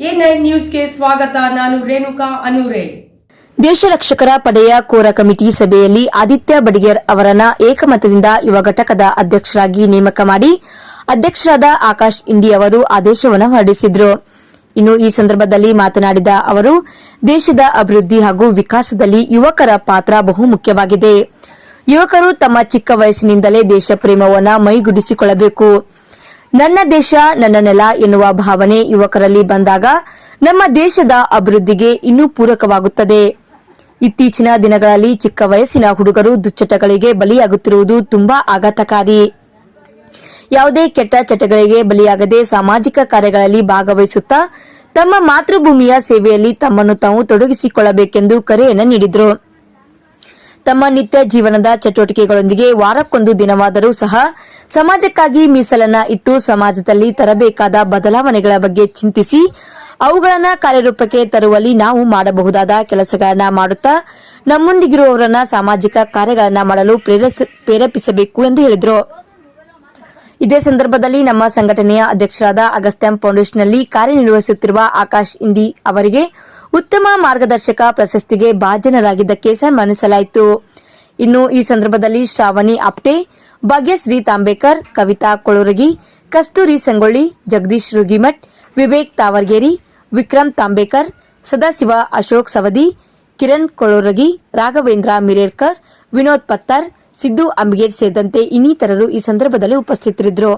ನ್ಯೂಸ್ಗೆ ಸ್ವಾಗತ, ನಾನು ರೇಣುಕಾ ಅನೂರೆ. ದೇಶ ರಕ್ಷಕರ ಪಡೆಯ ಕೋರ ಕಮಿಟಿ ಸಭೆಯಲ್ಲಿ ಆದಿತ್ಯ ಬಡಿಗೇರ್ ಅವರನ್ನ ಏಕಮತದಿಂದ ಯುವ ಘಟಕದ ಅಧ್ಯಕ್ಷರಾಗಿ ನೇಮಕ ಮಾಡಿ ಅಧ್ಯಕ್ಷರಾದ ಆಕಾಶ್ ಇಂಡಿ ಅವರು ಆದೇಶವನ್ನು ಹೊರಡಿಸಿದ್ರು. ಇನ್ನು ಈ ಸಂದರ್ಭದಲ್ಲಿ ಮಾತನಾಡಿದ ಅವರು, ದೇಶದ ಅಭಿವೃದ್ಧಿ ಹಾಗೂ ವಿಕಾಸದಲ್ಲಿ ಯುವಕರ ಪಾತ್ರ ಬಹುಮುಖ್ಯವಾಗಿದೆ ಯುವಕರು ತಮ್ಮ ಚಿಕ್ಕ ವಯಸ್ಸಿನಿಂದಲೇ ದೇಶ ಪ್ರೇಮವನ್ನು ಮೈಗೂಡಿಸಿಕೊಳ್ಳಬೇಕು. ನನ್ನ ದೇಶ, ನನ್ನ ನೆಲ ಎನ್ನುವ ಭಾವನೆ ಯುವಕರಲ್ಲಿ ಬಂದಾಗ ನಮ್ಮ ದೇಶದ ಅಭಿವೃದ್ಧಿಗೆ ಇನ್ನೂ ಪೂರಕವಾಗುತ್ತದೆ. ಇತ್ತೀಚಿನ ದಿನಗಳಲ್ಲಿ ಚಿಕ್ಕ ವಯಸ್ಸಿನ ಹುಡುಗರು ದುಶ್ಚಟಗಳಿಗೆ ಬಲಿಯಾಗುತ್ತಿರುವುದು ತುಂಬಾ ಆಘಾತಕಾರಿ. ಯಾವುದೇ ಕೆಟ್ಟ ಚಟಗಳಿಗೆ ಬಲಿಯಾಗದೆ ಸಾಮಾಜಿಕ ಕಾರ್ಯಗಳಲ್ಲಿ ಭಾಗವಹಿಸುತ್ತಾ ತಮ್ಮ ಮಾತೃಭೂಮಿಯ ಸೇವೆಯಲ್ಲಿ ತಮ್ಮನ್ನು ತಾವು ತೊಡಗಿಸಿಕೊಳ್ಳಬೇಕೆಂದು ಕರೆಯನ್ನು ನೀಡಿದರು. ತಮ್ಮ ನಿತ್ಯ ಜೀವನದ ಚಟುವಟಿಕೆಗಳೊಂದಿಗೆ ವಾರಕ್ಕೊಂದು ದಿನವಾದರೂ ಸಹ ಸಮಾಜಕ್ಕಾಗಿ ಮೀಸಲನ್ನ ಇಟ್ಟು ಸಮಾಜದಲ್ಲಿ ತರಬೇಕಾದ ಬದಲಾವಣೆಗಳ ಬಗ್ಗೆ ಚಿಂತಿಸಿ ಅವುಗಳನ್ನು ಕಾರ್ಯರೂಪಕ್ಕೆ ತರುವಲ್ಲಿ ನಾವು ಮಾಡಬಹುದಾದ ಕೆಲಸಗಳನ್ನ ಮಾಡುತ್ತಾ ನಮ್ಮೊಂದಿಗಿರುವವರನ್ನ ಸಾಮಾಜಿಕ ಕಾರ್ಯಗಳನ್ನ ಮಾಡಲು ಪ್ರೇರೇಪಿಸ- ಪ್ರೇರೇಪಿಸಬೇಕು ಎಂದು ಹೇಳಿದರು. ಇದೇ ಸಂದರ್ಭದಲ್ಲಿ ನಮ್ಮ ಸಂಘಟನೆಯ ಅಧ್ಯಕ್ಷರಾದ ಅಗಸ್ತ್ಯಂ ಫೌಂಡೇಶನ್ನಲ್ಲಿ ಕಾರ್ಯನಿರ್ವಹಿಸುತ್ತಿರುವ ಆಕಾಶ್ ಇಂದಿ ಅವರಿಗೆ ಉತ್ತಮ ಮಾರ್ಗದರ್ಶಕ ಪ್ರಶಸ್ತಿಗೆ ಭಾಜನರಾಗಿದ್ದಕ್ಕೆ ಸನ್ಮಾನಿಸಲಾಯಿತು ಇನ್ನು ಈ ಸಂದರ್ಭದಲ್ಲಿ ಶ್ರಾವಣಿ ಅಪ್ಟೆ ಭಾಗ್ಯಶ್ರೀ ತಾಂಬೇಕರ್, ಕವಿತಾ ಕೊಳೂರಗಿ, ಕಸ್ತೂರಿ ಸಂಗೊಳ್ಳಿ, ಜಗದೀಶ್ ರುಗಿಮಠ್, ವಿವೇಕ್ ತಾವರ್ಗೇರಿ, ವಿಕ್ರಮ್ ತಾಂಬೇಕರ್, ಸದಾಶಿವ ಅಶೋಕ್ ಸವದಿ, ಕಿರಣ್ ಕೊಳೂರಗಿ, ರಾಘವೇಂದ್ರ ಮಿರೇರ್ಕರ್, ವಿನೋದ್ ಪತ್ತರ್, ಸಿದ್ದು ಅಂಬಿಗೇರ್ ಸೇರಿದಂತೆ ಇನ್ನಿತರರು ಈ ಸಂದರ್ಭದಲ್ಲಿ ಉಪಸ್ಥಿತರಿದ್ದರು.